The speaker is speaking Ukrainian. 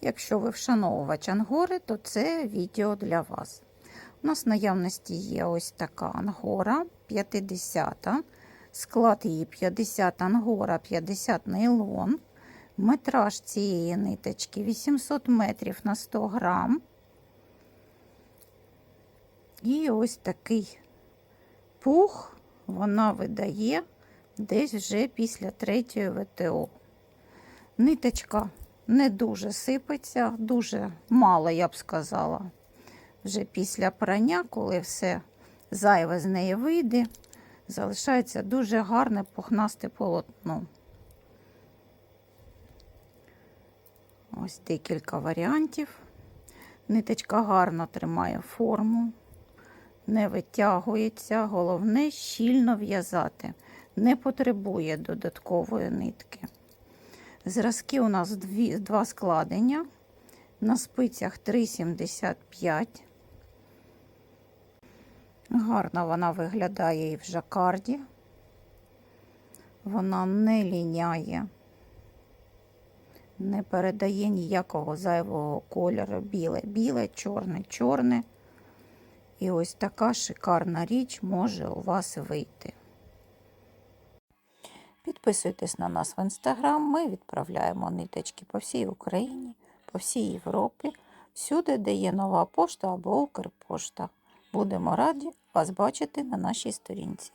Якщо ви вшановувач ангори, то це відео для вас. У нас в наявності є ось така ангора 50. Склад її 50 ангора, 50 нейлон. Метраж цієї ниточки 800 метрів на 100 грам. І ось такий пух вона видає десь вже після третьої ВТО. Ниточка не дуже сипеться, дуже мало, я б сказала. Вже після прання, коли все зайве з неї вийде, залишається дуже гарне пухнасте полотно. Ось декілька варіантів. Ниточка гарно тримає форму, не витягується, головне щільно в'язати, не потребує додаткової нитки. Зразки у нас дві, два складення. На спицях 3,75. Гарно вона виглядає і в жакарді. Вона не ліняє, не передає ніякого зайвого кольору. Біле, біле, чорне, чорне. І ось така шикарна річ може у вас вийти. Підписуйтесь на нас в інстаграм. Ми відправляємо ниточки по всій Україні, по всій Європі, всюди, де є нова пошта або Укрпошта. Будемо раді вас бачити на нашій сторінці.